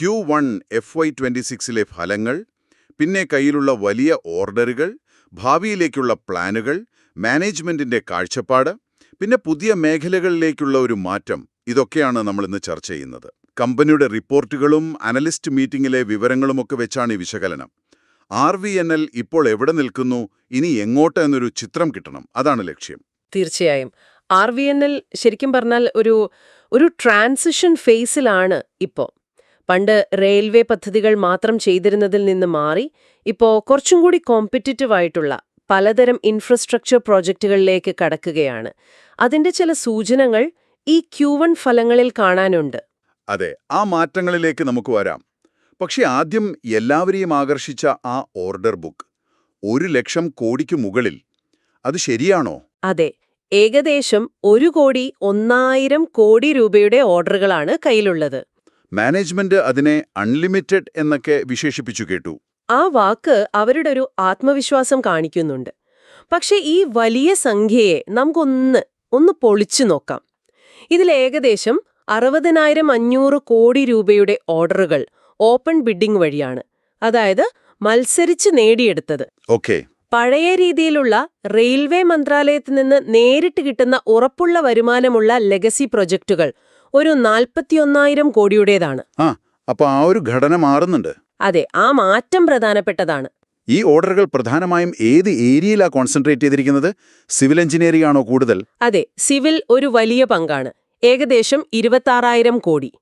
Q one F Y twenty സിക്സിലെ ഫലങ്ങൾ പിന്നെ കയ്യിലുള്ള വലിയ ഓർഡറുകൾ ഭാവിയിലേക്കുള്ള പ്ലാനുകൾ മാനേജ്മെന്റിന്റെ കാഴ്ചപ്പാട് പിന്നെ പുതിയ മേഖലകളിലേക്കുള്ള ഒരു മാറ്റം. ഇതൊക്കെയാണ് നമ്മളിന്ന് ചർച്ച ചെയ്യുന്നത്. കമ്പനിയുടെ റിപ്പോർട്ടുകളും അനലിസ്റ്റ് മീറ്റിംഗിലെ വിവരങ്ങളുമൊക്കെ വെച്ചാണ് ഈ വിശകലനം. ആർ വി എൻ എൽ ഇപ്പോൾ എവിടെ നിൽക്കുന്നു ഇനി എങ്ങോട്ട് എന്നൊരു ചിത്രം കിട്ടണം. അതാണ് ലക്ഷ്യം. തീർച്ചയായും. ആർ വി എൻ എൽ ശരിക്കും പറഞ്ഞാൽ ഒരു ഒരു ട്രാൻസിഷൻ ഫേസിലാണ് ഇപ്പോൾ. പണ്ട് റെയിൽവേ പദ്ധതികൾ മാത്രം ചെയ്തിരുന്നതിൽ നിന്ന് മാറി ഇപ്പോൾ കുറച്ചും കൂടി കോമ്പറ്റിറ്റീവ് ആയിട്ടുള്ള പലതരം ഇൻഫ്രാസ്ട്രക്ചർ പ്രോജക്റ്റുകളിലേക്ക് കടക്കുകയാണ്. അതിന്റെ ചില സൂചനകൾ ഈ ക്യൂ വൺ ഫലങ്ങളിൽ കാണാനുണ്ട്. അതെ ആ മാറ്റങ്ങളിലേക്ക് നമുക്ക് വരാം. പക്ഷെ ആദ്യം എല്ലാവരെയും ആകർഷിച്ച ആ ഓർഡർ ബുക്ക് ഒരു ലക്ഷം കോടിക്ക് മുകളിൽ. അത് ശരിയാണോ? അതെ ഏകദേശം ഒരു കോടി ഒന്നായിരം കോടി രൂപയുടെ ഓർഡറുകളാണ് കയ്യിലുള്ളത്. മാനേജ്മെന്റ് അതിനെ അൺലിമിറ്റഡ് എന്നൊക്കെ വിശേഷിപ്പിച്ചു കേട്ടു. ആ വാക്ക് അവരുടെ ഒരു ആത്മവിശ്വാസം കാണിക്കുന്നുണ്ട്. പക്ഷെ ഈ വലിയ സംഖ്യയെ നമുക്കൊന്ന് ഒന്ന് പൊളിച്ചു നോക്കാം. ഇതിൽ ഏകദേശം അറുപതിനായിരം അഞ്ഞൂറ് കോടി രൂപയുടെ ഓർഡറുകൾ ഓപ്പൺ ബിഡിംഗ് വഴിയാണ്. അതായത് മത്സരിച്ച് നേടിയെടുത്തത്. ഓക്കെ. പഴയ രീതിയിലുള്ള റെയിൽവേ മന്ത്രാലയത്തിൽ നിന്ന് നേരിട്ട് കിട്ടുന്ന ഉറപ്പുള്ള വരുമാനമുള്ള ലെഗസി പ്രൊജക്റ്റുകൾ ഒരു നാൽപ്പത്തിയൊന്നായിരം കോടിയുടേതാണ്. ആ അപ്പൊ ആ ഒരു ഘടന മാറുന്നുണ്ട്. അതെ ആ മാറ്റം പ്രധാനപ്പെട്ടതാണ്. ഈ ഓർഡറുകൾ പ്രധാനമായും ഏത് ഏരിയയിലാ കോൺസെൻട്രേറ്റ് ചെയ്തിരിക്കുന്നത്? സിവിൽ എഞ്ചിനീയറിംഗ് ആണോ കൂടുതൽ? അതെ സിവിൽ ഒരു വലിയ പങ്കാണ്. ഏകദേശം ഇരുപത്താറായിരം കോടി.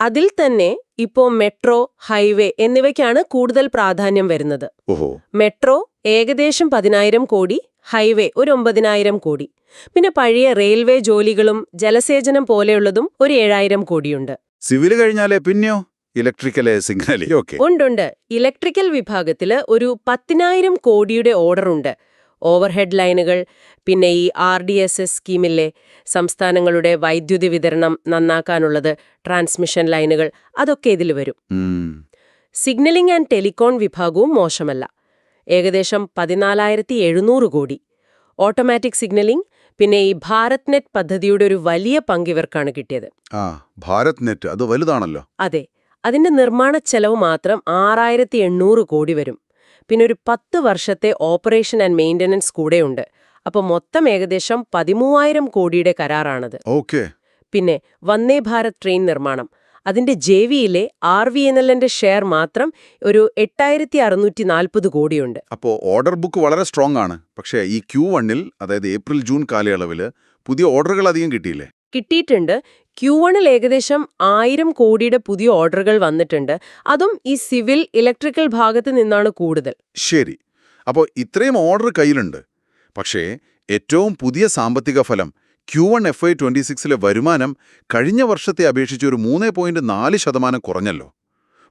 അതിൽ തന്നെ ഇപ്പോ മെട്രോ ഹൈവേ എന്നിവയ്ക്കാണ് കൂടുതൽ പ്രാധാന്യം വരുന്നത്. ഓഹോ. മെട്രോ ഏകദേശം പതിനായിരം കോടി ഹൈവേ ഒരു ഒമ്പതിനായിരം കോടി. പിന്നെ പഴയ റെയിൽവേ ജോലികളും ജലസേചനം പോലെയുള്ളതും ഒരു ഏഴായിരം കോടിയുണ്ട്. സിവിൽ കഴിഞ്ഞാലേ പിന്നെയോ? ഇലക്ട്രിക്കൽ ഉണ്ടുണ്ട് ഇലക്ട്രിക്കൽ വിഭാഗത്തിൽ ഒരു പത്തിനായിരം കോടിയുടെ ഓർഡറുണ്ട് ഓവർഹെഡ് ലൈനുകൾ പിന്നെ ഈ ആർ ഡി എസ് എസ് സ്കീമിലെ സംസ്ഥാനങ്ങളുടെ വൈദ്യുതി വിതരണം നന്നാക്കാനുള്ളത് ട്രാൻസ്മിഷൻ ലൈനുകൾ അതൊക്കെ ഇതിൽ വരും. സിഗ്നലിംഗ് ആൻഡ് ടെലികോൺ വിഭാഗവും മോശമല്ല. ഏകദേശം പതിനാലായിരത്തി എഴുന്നൂറ് കോടി. ഓട്ടോമാറ്റിക് സിഗ്നലിംഗ് പിന്നെ ഈ ഭാരത് നെറ്റ് പദ്ധതിയുടെ ഒരു വലിയ പങ്ക് ഇവർക്കാണ് കിട്ടിയത്. ആ ഭാരത് നെറ്റ് അത് വലുതാണല്ലോ. അതെ. അതിന്റെ നിർമ്മാണ ചെലവ് മാത്രം ആറായിരത്തി എണ്ണൂറ് കോടി വരും. പിന്നെ ഒരു പത്ത് വർഷത്തെ ഓപ്പറേഷൻ ആൻഡ് മെയിന്റനൻസ് കൂടെയുണ്ട് അപ്പോൾ മൊത്തം ഏകദേശം പതിമൂവായിരം കോടിയുടെ കരാറാണത്. ഓക്കെ. പിന്നെ വന്ദേ ഭാരത് ട്രെയിൻ നിർമ്മാണം. അതിന്റെ ജെവിയിലെ ആർ വി എൻ എല്ലിന്റെ ഷെയർ മാത്രം ഒരു എട്ടായിരത്തി അറുന്നൂറ്റി നാൽപ്പത് കോടിയുണ്ട്. അപ്പോൾ ഓർഡർ ബുക്ക് വളരെ സ്ട്രോങ് ആണ് പക്ഷേ ഈ ക്യൂ വണ്ണിൽ അതായത് ഏപ്രിൽ ജൂൺ കാലയളവിൽ പുതിയ ഓർഡറുകൾ അധികം കിട്ടിയില്ലേ? കിട്ടിയിട്ടുണ്ട്. ക്യൂ വണ്ണിൽ ഏകദേശം ആയിരം കോടിയുടെ പുതിയ ഓർഡറുകൾ വന്നിട്ടുണ്ട്. അതും ഈ സിവിൽ ഇലക്ട്രിക്കൽ ഭാഗത്ത് നിന്നാണ് കൂടുതൽ. ശരി. അപ്പോൾ ഇത്രയും ഓർഡർ കയ്യിലുണ്ട്. പക്ഷേ ഏറ്റവും പുതിയ സാമ്പത്തിക ഫലം Q one F I twenty സിക്സിലെ വരുമാനം കഴിഞ്ഞ വർഷത്തെ അപേക്ഷിച്ച് ഒരു മൂന്ന് പോയിന്റ് നാല് ശതമാനം കുറഞ്ഞല്ലോ.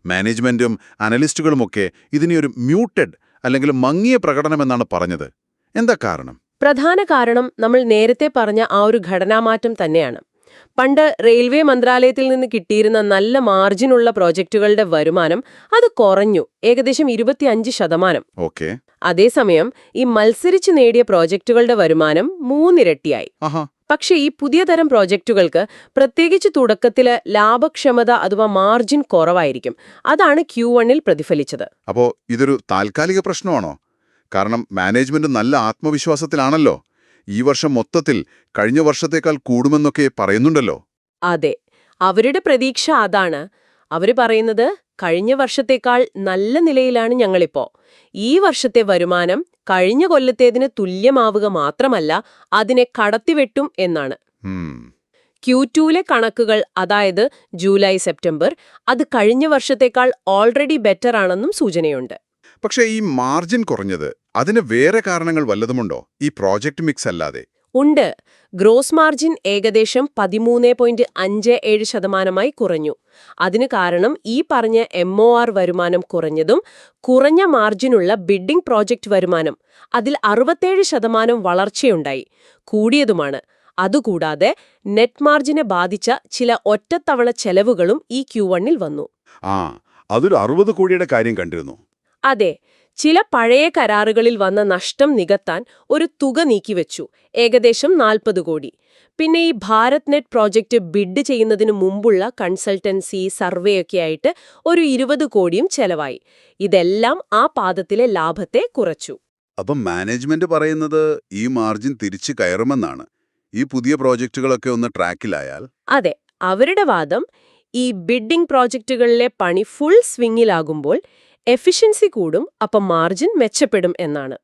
മാനേജ്മെന്റും അനലിസ്റ്റുകളുമൊക്കെ ഇതിനെ ഒരു മ്യൂട്ടഡ് അല്ലെങ്കിൽ മങ്ങിയ പ്രകടനമെന്നാണ് പറഞ്ഞത്. എന്താ കാരണം? പ്രധാന കാരണം നമ്മൾ നേരത്തെ പറഞ്ഞ ആ ഒരു ഘടനാമാറ്റം തന്നെയാണ്. പണ്ട് റെയിൽവേ മന്ത്രാലയത്തിൽ നിന്ന് കിട്ടിയിരുന്ന നല്ല മാർജിനുള്ള പ്രോജക്റ്റുകളുടെ വരുമാനം അത് കുറഞ്ഞു. ഏകദേശം ഇരുപത്തിയഞ്ച് ശതമാനം. ഓക്കെ. അതേസമയം ഈ മത്സരിച്ച് നേടിയ പ്രോജക്റ്റുകളുടെ വരുമാനം മൂന്നിരട്ടിയായി. പക്ഷേ ഈ പുതിയ തരം പ്രോജക്റ്റുകൾക്ക് പ്രത്യേകിച്ച് തുടക്കത്തിൽ ലാഭക്ഷമത അഥവാ മാർജിൻ കുറവായിരിക്കും. അതാണ് ക്യൂ വണ്ണിൽ പ്രതിഫലിച്ചത്. അപ്പോൾ ഇതൊരു താൽക്കാലിക പ്രശ്നമാണോ? കാരണം മാനേജ്മെന്റ് നല്ല ആത്മവിശ്വാസത്തിലാണല്ലോ. ഈ വർഷം മൊത്തത്തിൽ കഴിഞ്ഞ വർഷത്തേക്കാൾ കൂടുമെന്നൊക്കെ പറയുന്നുണ്ടല്ലോ. അതെ. അവരുടെ പ്രതീക്ഷ അതാണ്. അവർ പറയുന്നത് കഴിഞ്ഞ വർഷത്തേക്കാൾ നല്ല നിലയിലാണ് ഞങ്ങളിപ്പോ. ഈ വർഷത്തെ വരുമാനം കഴിഞ്ഞ കൊല്ലത്തേതിന് തുല്യമാവുക മാത്രമല്ല അതിനെ കടത്തിവെട്ടും എന്നാണ്. ക്യൂ ടുവിലെ കണക്കുകൾ അതായത് ജൂലൈ സെപ്റ്റംബർ അത് കഴിഞ്ഞ വർഷത്തേക്കാൾ ഓൾറെഡി ബെറ്റർ ആണെന്നും സൂചനയുണ്ട്. പക്ഷേ ഈ മാർജിൻ കുറഞ്ഞത് അതിന് വേറെ കാരണങ്ങൾ വല്ലതുമുണ്ടോ? ഈ പ്രോജക്റ്റ് മിക്സ് അല്ലാതെ. ഉണ്ട്. ഗ്രോസ് മാർജിൻ ഏകദേശം പതിമൂന്ന് പോയിന്റ് അഞ്ച് ഏഴ് ശതമാനമായി കുറഞ്ഞു. അതിന് കാരണം ഈ പറഞ്ഞ എം ഒ ആർ വരുമാനം കുറഞ്ഞതും കുറഞ്ഞ മാർജിനുള്ള ബിഡ്ഡിംഗ് പ്രോജക്റ്റ് വരുമാനം അതിൽ അറുപത്തേഴ് ശതമാനം വളർച്ചയുണ്ടായി കൂടിയതുമാണ്. അതുകൂടാതെ നെറ്റ് മാർജിനെ ബാധിച്ച ചില ഒറ്റത്തവണ ചെലവുകളും ഈ ക്യൂ വണ്ണിൽ വന്നു. ആ അതൊരു അറുപത് കോടിയുടെ കാര്യം കണ്ടിരുന്നു. അതെ ചില പഴയ കരാറുകളിൽ വന്ന നഷ്ടം നികത്താൻ ഒരു തുക നീക്കിവെച്ചു ഏകദേശം നാൽപ്പത് കോടി. പിന്നെ ഈ ഭാരത് നെറ്റ് പ്രോജക്റ്റ് ബിഡ് ചെയ്യുന്നതിന് മുമ്പുള്ള കൺസൾട്ടൻസി സർവേ ഒക്കെ ആയിട്ട് ഒരു ഇരുപത് കോടിയും ചെലവായി. ഇതെല്ലാം ആ പാദത്തിലെ ലാഭത്തെ കുറച്ചു. അപ്പം മാനേജ്മെന്റ് പറയുന്നത് ഈ മാർജിൻ തിരിച്ചു കയറുമെന്നാണ്. ഈ പുതിയ പ്രോജക്റ്റുകളൊക്കെ ഒന്ന് ട്രാക്കിലായാൽ? അതെ അവരുടെ വാദം ഈ ബിഡിംഗ് പ്രോജക്റ്റുകളിലെ പണി ഫുൾ സ്വിങ്ങിലാകുമ്പോൾ എഫിഷ്യൻസി കൂടും അപ്പം മാർജിൻ മെച്ചപ്പെടും എന്നാണ്.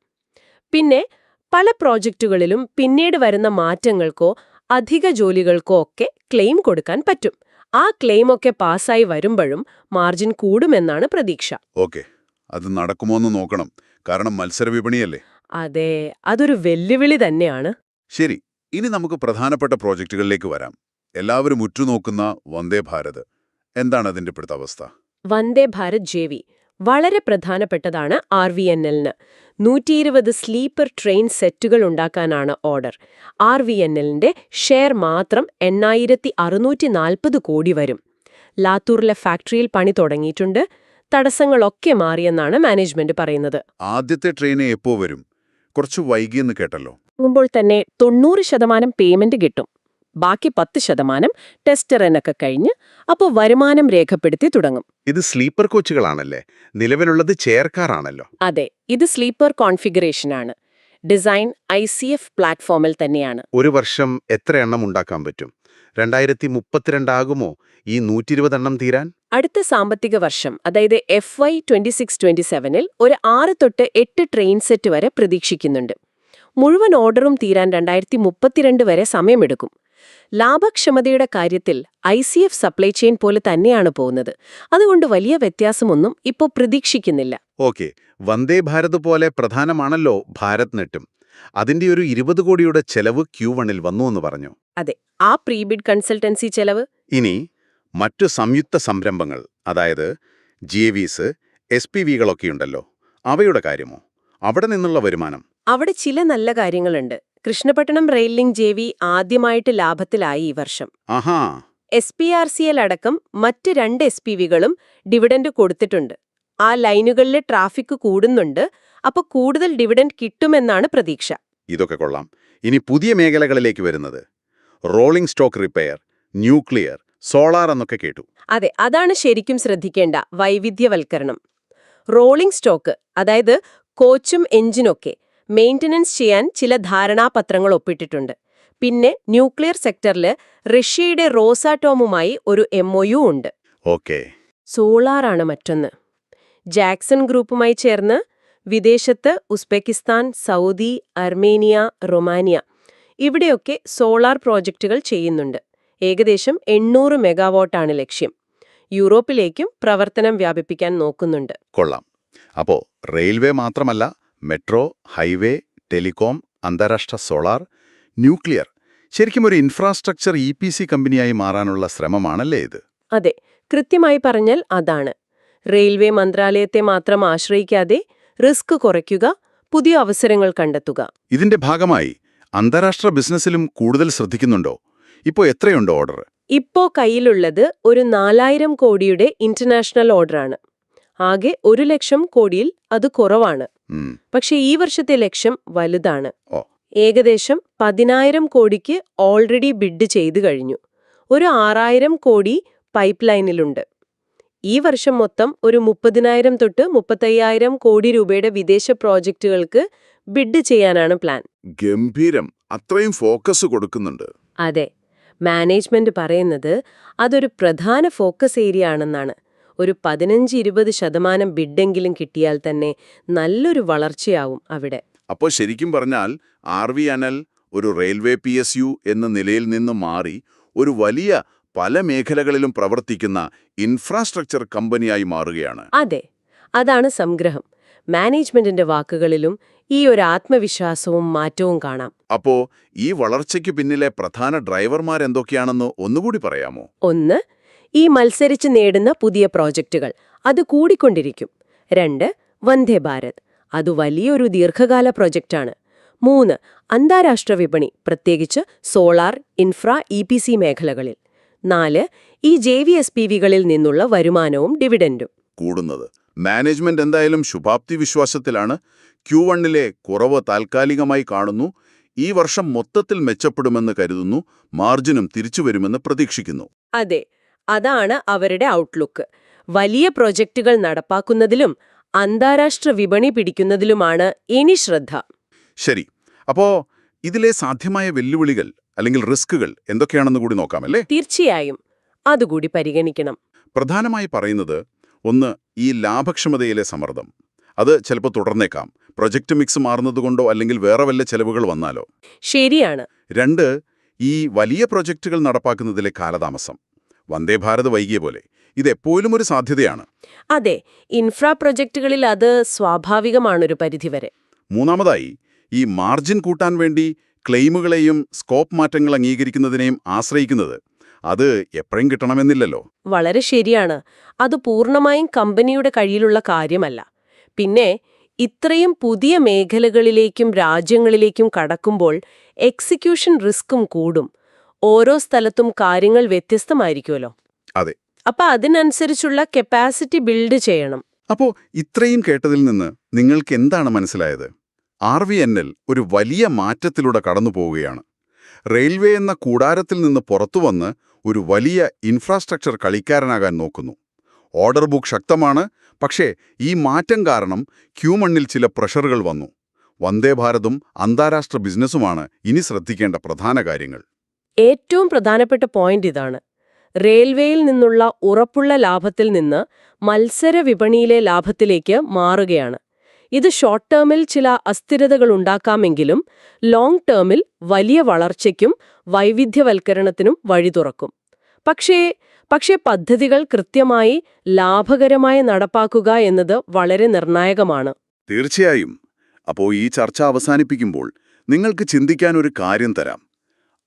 പിന്നെ പല പ്രോജക്റ്റുകളിലും പിന്നീട് വരുന്ന മാറ്റങ്ങൾക്കോ അധിക ജോലികൾക്കോ ഒക്കെ ക്ലെയിം കൊടുക്കാൻ പറ്റും. ആ ക്ലെയിമൊക്കെ പാസ്സായി വരുമ്പോഴും മാർജിൻ കൂടുമെന്നാണ് പ്രതീക്ഷ. ഓക്കെ. അത് നടക്കുമോ എന്ന് നോക്കണം. കാരണം മത്സര വിപണിയല്ലേ? അതെ. അതൊരു വെല്ലുവിളി തന്നെയാണ്. ശരി. ഇനി നമുക്ക് പ്രധാനപ്പെട്ട പ്രോജക്റ്റുകളിലേക്ക് വരാം. എല്ലാവരും ഉറ്റുനോക്കുന്ന വന്ദേ ഭാരത്. എന്താണ് അതിന്റെ ഇപ്പോഴത്തെ അവസ്ഥ? വന്ദേ ഭാരത് ജെ വളരെ പ്രധാനപ്പെട്ടതാണ് ആർ വി എൻ എല്ലിന്. നൂറ്റിയിരുപത് സ്ലീപ്പർ ട്രെയിൻ സെറ്റുകൾ ഉണ്ടാക്കാനാണ് ഓർഡർ. ആർ വി എൻ എല്ലിന്റെ ഷെയർ മാത്രം എണ്ണായിരത്തി അറുന്നൂറ്റി നാൽപ്പത് കോടി വരും. ലാത്തൂറിലെ ഫാക്ടറിയിൽ പണി തുടങ്ങിയിട്ടുണ്ട്. തടസ്സങ്ങളൊക്കെ മാറിയെന്നാണ് മാനേജ്മെന്റ് പറയുന്നത്. ആദ്യത്തെ ട്രെയിൻ എപ്പോ വരും? കുറച്ച് വൈകിയെന്ന് കേട്ടല്ലോ. മുമ്പോൾ തന്നെ തൊണ്ണൂറ് ശതമാനം പേയ്മെന്റ് കിട്ടും. ബാക്കി പത്ത് ശതമാനം ടെസ്റ്ററിനൊക്കെ കഴിഞ്ഞ് അപ്പോൾ വരുമാനം രേഖപ്പെടുത്തി തുടങ്ങും. ഇത് സ്ലീപ്പർ കോച്ചുകളാണല്ലേ? നിലവിലുള്ളത് ചെയർ കാറാണല്ലോ. അതെ ഇത് സ്ലീപ്പർ കോൺഫിഗറേഷനാണ്. ഡിസൈൻ ഐ സി എഫ് പ്ലാറ്റ്ഫോമിൽ തന്നെയാണ്. ഒരു വർഷം എത്ര എണ്ണം ഉണ്ടാക്കാൻ പറ്റും? രണ്ടായിരത്തി മുപ്പത്തിരണ്ടാകുമോ ഈ നൂറ്റി ഇരുപതെണ്ണം തീരാൻ? അടുത്ത സാമ്പത്തിക വർഷം അതായത് F Y twenty six twenty സെവനിൽ ഒരു ആറ് തൊട്ട് എട്ട് ട്രെയിൻ സെറ്റ് വരെ പ്രതീക്ഷിക്കുന്നുണ്ട്. മുഴുവൻ ഓർഡറും തീരാൻ രണ്ടായിരത്തി മുപ്പത്തിരണ്ട് വരെ സമയമെടുക്കും. ലാഭക്ഷമതയുടെ കാര്യത്തിൽ I C F supply chain പോലെ തന്നെയാണ് പോകുന്നത്. അതുകൊണ്ട് വലിയ വ്യത്യാസമൊന്നും ഇപ്പോൾ പ്രതീക്ഷിക്കുന്നില്ല. ഓക്കെ. വന്ദേ ഭാരത് പോലെ പ്രധാനമാണല്ലോ ഭാരത് നെറ്റും അതിന്റെ ഒരു ഇരുപത് കോടിയുടെ ചെലവ് ക്യൂ വണ്ണിൽ വന്നു എന്ന് പറഞ്ഞു. അതെ. ആ പ്രീബിഡ് കൺസൾട്ടൻസി ചെലവ്? ഇനി മറ്റു സംയുക്ത സംരംഭങ്ങൾ അതായത് ജി വിസ് എസ് പി വികളൊക്കെയുണ്ടല്ലോ. അവയുടെ കാര്യമോ? അവിടെ നിന്നുള്ള വരുമാനം? അവിടെ ചില നല്ല കാര്യങ്ങളുണ്ട്. Krishnapatnam rail link J V ആദ്യമായിട്ട് ലാഭത്തിലായി ഈ വർഷം. S P R C L അടക്കം മറ്റ് രണ്ട് എസ് പി വികളും ഡിവിഡൻഡ് കൊടുത്തിട്ടുണ്ട്. ആ ലൈനുകളിലെ ട്രാഫിക് കൂടുന്നുണ്ട്. അപ്പൊ കൂടുതൽ ഡിവിഡൻഡ് കിട്ടുമെന്നാണ് പ്രതീക്ഷ. ഇതൊക്കെ കൊള്ളാം. ഇനി പുതിയ മേഖലകളിലേക്ക് വരുന്നത്. Rolling stock repair nuclear solar എന്നൊക്കെ കേട്ടു. അതെ അതാണ് ശരിക്കും ശ്രദ്ധിക്കേണ്ട വൈവിധ്യവൽക്കരണം. റോളിംഗ് സ്റ്റോക്ക് അതായത് കോച്ചും എഞ്ചിനൊക്കെ മെയിന്റനൻസ് ചെയ്യാൻ ചില ധാരണാപത്രങ്ങൾ ഒപ്പിട്ടിട്ടുണ്ട്. പിന്നെ ന്യൂക്ലിയർ സെക്ടറിൽ റഷ്യയുടെ റോസാറ്റോമുമായി ഒരു എംഒയു ഉണ്ട്. ഓക്കെ. സോളാറാണ് മറ്റൊന്ന്. ജാക്സൺ ഗ്രൂപ്പുമായി ചേർന്ന് വിദേശത്ത് ഉസ്ബെക്കിസ്ഥാൻ സൗദി അർമേനിയ റൊമാനിയ ഇവിടെയൊക്കെ സോളാർ പ്രോജക്റ്റുകൾ ചെയ്യുന്നുണ്ട്. ഏകദേശം എണ്ണൂറ് മെഗാവാട്ടാണ് ലക്ഷ്യം. യൂറോപ്പിലേക്കും പ്രവർത്തനം വ്യാപിപ്പിക്കാൻ നോക്കുന്നുണ്ട്. കൊള്ളാം. അപ്പോ റെയിൽവേ മാത്രമല്ല മെട്രോ ഹൈവേ ടെലികോം അന്താരാഷ്ട്ര സോളാർ ന്യൂക്ലിയർ ശരിക്കും ഒരു ഇൻഫ്രാസ്ട്രക്ചർ ഇ പി സി കമ്പനിയായി മാറാനുള്ള ശ്രമമാണല്ലേ ഇത്? അതെ കൃത്യമായി പറഞ്ഞാൽ അതാണ്. റെയിൽവേ മന്ത്രാലയത്തെ മാത്രം ആശ്രയിക്കാതെ റിസ്ക് കുറയ്ക്കുക പുതിയ അവസരങ്ങൾ കണ്ടെത്തുക. ഇതിന്റെ ഭാഗമായി അന്താരാഷ്ട്ര ബിസിനസ്സിലും കൂടുതൽ ശ്രദ്ധിക്കുന്നുണ്ടോ? ഇപ്പോ എത്രയുണ്ട് ഓർഡർ? ഇപ്പോ കയ്യിലുള്ളത് ഒരു നാലായിരം കോടിയുടെ ഇന്റർനാഷണൽ ഓർഡറാണ്. ആകെ ഒരു ലക്ഷം കോടിയിൽ അത് കുറവാണ്. പക്ഷേ ഈ വർഷത്തെ ലക്ഷ്യം വലുതാണ്. ഏകദേശം പതിനായിരം കോടിക്ക് ഓൾറെഡി ബിഡ് ചെയ്തു കഴിഞ്ഞു. ഒരു ആറായിരം കോടി പൈപ്പ് ലൈനിലുണ്ട് ഈ വർഷം മൊത്തം ഒരു മുപ്പതിനായിരം തൊട്ട് മുപ്പത്തയ്യായിരം കോടി രൂപയുടെ വിദേശ പ്രോജക്റ്റുകൾക്ക് ബിഡ് ചെയ്യാനാണ് പ്ലാൻ. ഗംഭീരം. അത്രയും ഫോക്കസ് കൊടുക്കുന്നുണ്ട്. അതെ. മാനേജ്മെന്റ് പറയുന്നത് അതൊരു പ്രധാന ഫോക്കസ് ഏരിയ ആണെന്നാണ്. ഒരു പതിനഞ്ച് ഇരുപത് ശതമാനം ബിഡെങ്കിലും കിട്ടിയാൽ തന്നെ നല്ലൊരു വളർച്ചയാവും അവിടെ. അപ്പോൾ ശരിക്കും പറഞ്ഞാൽ ആർ വി അനൽ ഒരു റെയിൽവേ പി എസ് യു എന്ന നിലയിൽ നിന്ന് മാറി ഒരു വലിയ പല മേഖലകളിലും പ്രവർത്തിക്കുന്ന ഇൻഫ്രാസ്ട്രക്ചർ കമ്പനിയായി മാറുകയാണ്. അതെ അതാണ് സംഗ്രഹം. മാനേജ്മെന്റിന്റെ വാക്കുകളിലും ഈ ഒരു ആത്മവിശ്വാസവും മാറ്റവും കാണാം. അപ്പോ ഈ വളർച്ചയ്ക്ക് പിന്നിലെ പ്രധാന ഡ്രൈവർമാരെന്തൊക്കെയാണെന്ന് ഒന്നുകൂടി പറയാമോ? ഒന്ന് ഈ മത്സരിച്ച് നേടുന്ന പുതിയ പ്രോജക്റ്റുകൾ. അത് കൂടിക്കൊണ്ടിരിക്കും. രണ്ട് വന്ദേ ഭാരത്. അത് വലിയൊരു ദീർഘകാല പ്രോജക്റ്റാണ്. മൂന്ന് അന്താരാഷ്ട്ര വിപണി പ്രത്യേകിച്ച് solar infra E P C മേഖലകളിൽ. നാല് ഈ ജെ വി എസ് പി വികളിൽ നിന്നുള്ള വരുമാനവും ഡിവിഡൻഡും. കൂടുന്നത്. മാനേജ്മെന്റ് എന്തായാലും ശുഭാപ്തി വിശ്വാസത്തിലാണ്. ക്യൂ വണ്ണിലെ കുറവ് താൽക്കാലികമായി കാണുന്നു. ഈ വർഷം മൊത്തത്തിൽ മെച്ചപ്പെടുമെന്ന് കരുതുന്നു. മാർജിനും തിരിച്ചുവരുമെന്ന് പ്രതീക്ഷിക്കുന്നു. അതെ. അതാണ് അവരുടെ ഔട്ട്ലുക്ക് വലിയ പ്രൊജക്റ്റുകൾ നടപ്പാക്കുന്നതിലും അന്താരാഷ്ട്ര വിപണി പിടിക്കുന്നതിലുമാണ് ഇനി ശ്രദ്ധ. ശരി. അപ്പോ ഇതിലെ സാധ്യമായ വെല്ലുവിളികൾ അല്ലെങ്കിൽ റിസ്കുകൾ എന്തൊക്കെയാണെന്ന് കൂടി നോക്കാമല്ലേ? തീർച്ചയായും. അതുകൂടി പരിഗണിക്കണം. പ്രധാനമായി പറയുന്നത് ഒന്ന് ഈ ലാഭക്ഷമതയിലെ സമ്മർദ്ദം. അത് ചിലപ്പോൾ തുടർന്നേക്കാം. പ്രൊജക്ട് മിക്സ് മാറുന്നതുകൊണ്ടോ അല്ലെങ്കിൽ വേറെ വല്ല ചെലവുകൾ വന്നാലോ? ശരിയാണ്. രണ്ട് ഈ വലിയ പ്രൊജക്റ്റുകൾ നടപ്പാക്കുന്നതിലെ കാലതാമസം. വന്ദേ ഭാരത് വൈകിയ പോലെ. ഇതെപ്പോഴും ഒരു സാധ്യതയാണ്. അതെ ഇൻഫ്രാ പ്രൊജക്ടുകളിൽ അത് സ്വാഭാവികമാണൊരു പരിധിവരെ മൂന്നാമതായി ഈ മാർജിൻ കൂട്ടാൻ വേണ്ടി ക്ലെയിമുകളെയും സ്കോപ്പ് മാറ്റങ്ങൾ അംഗീകരിക്കുന്നതിനെയും ആശ്രയിക്കുന്നത് അത് എപ്പോഴും കിട്ടണമെന്നില്ലല്ലോ. വളരെ ശരിയാണ്. അത് പൂർണമായും കമ്പനിയുടെ കയ്യിലുള്ള കാര്യമല്ല. പിന്നെ ഇത്രയും പുതിയ മേഖലകളിലേക്കും രാജ്യങ്ങളിലേക്കും കടക്കുമ്പോൾ എക്സിക്യൂഷൻ റിസ്ക്കും കൂടും. ഓരോ സ്ഥലത്തും കാര്യങ്ങൾ വ്യത്യസ്തമായിരിക്കുമല്ലോ. അതെ. അപ്പൊ അതിനനുസരിച്ചുള്ള കപ്പാസിറ്റി ബിൽഡ് ചെയ്യണം. അപ്പോ ഇത്രയും കേട്ടതിൽ നിന്ന് നിങ്ങൾക്ക് എന്താണ് മനസ്സിലായത്? ആർ വി എൻ എൽ ഒരു വലിയ മാറ്റത്തിലൂടെ കടന്നു പോവുകയാണ്. റെയിൽവേ എന്ന കൂടാരത്തിൽ നിന്ന് പുറത്തുവന്ന് ഒരു വലിയ ഇൻഫ്രാസ്ട്രക്ചർ കളിക്കാരനാകാൻ നോക്കുന്നു. ഓർഡർ ബുക്ക് ശക്തമാണ് പക്ഷേ ഈ മാറ്റം കാരണം ക്യൂമണ്ണിൽ ചില പ്രഷറുകൾ വന്നു. വന്ദേ ഭാരതും അന്താരാഷ്ട്ര ബിസിനസ്സുമാണ് ഇനി ശ്രദ്ധിക്കേണ്ട പ്രധാന കാര്യങ്ങൾ. ഏറ്റവും പ്രധാനപ്പെട്ട പോയിന്റ് ഇതാണ്. റെയിൽവേയിൽ നിന്നുള്ള ഉറപ്പുള്ള ലാഭത്തിൽ നിന്ന് മത്സര വിപണിയിലെ ലാഭത്തിലേക്ക് മാറുകയാണ്. ഇത് ഷോർട്ട് ടേമിൽ ചില അസ്ഥിരതകൾ ഉണ്ടാക്കാമെങ്കിലും ലോങ് ടേമിൽ വലിയ വളർച്ചയ്ക്കും വൈവിധ്യവൽക്കരണത്തിനും വഴി തുറക്കും. പക്ഷേ പക്ഷേ പദ്ധതികൾ കൃത്യമായി ലാഭകരമായി നടപ്പാക്കുക എന്നത് വളരെ നിർണായകമാണ്. തീർച്ചയായും. അപ്പോൾ ഈ ചർച്ച അവസാനിപ്പിക്കുമ്പോൾ നിങ്ങൾക്ക് ചിന്തിക്കാൻ ഒരു കാര്യം തരാം.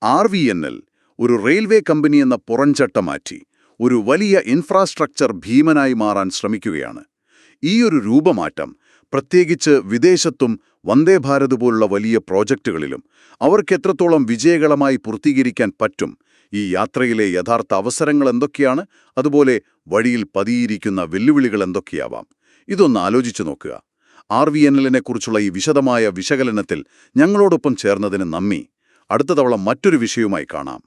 ആർ വി എൻ എൽ ഒരു റെയിൽവേ കമ്പനി എന്ന പുറംചട്ട മാറ്റി ഒരു വലിയ ഇൻഫ്രാസ്ട്രക്ചർ ഭീമനായി മാറാൻ ശ്രമിക്കുകയാണ്. ഈയൊരു രൂപമാറ്റം പ്രത്യേകിച്ച് വിദേശത്തും വന്ദേ ഭാരത് പോലുള്ള വലിയ പ്രോജക്റ്റുകളിലും അവർക്ക് എത്രത്തോളം വിജയകരമായി പൂർത്തീകരിക്കാൻ പറ്റും ഈ യാത്രയിലെ യഥാർത്ഥ അവസരങ്ങൾ എന്തൊക്കെയാണ് അതുപോലെ വഴിയിൽ പതിയിരിക്കുന്ന വെല്ലുവിളികൾ എന്തൊക്കെയാവാം? ഇതൊന്ന് ആലോചിച്ചു നോക്കുക. ആർ വി എൻ എല്ലിനെക്കുറിച്ചുള്ള ഈ വിശദമായ വിശകലനത്തിൽ ഞങ്ങളോടൊപ്പം ചേർന്നതിന് നന്ദി. അടുത്ത തവണ മറ്റൊരു വിഷയവുമായി കാണാം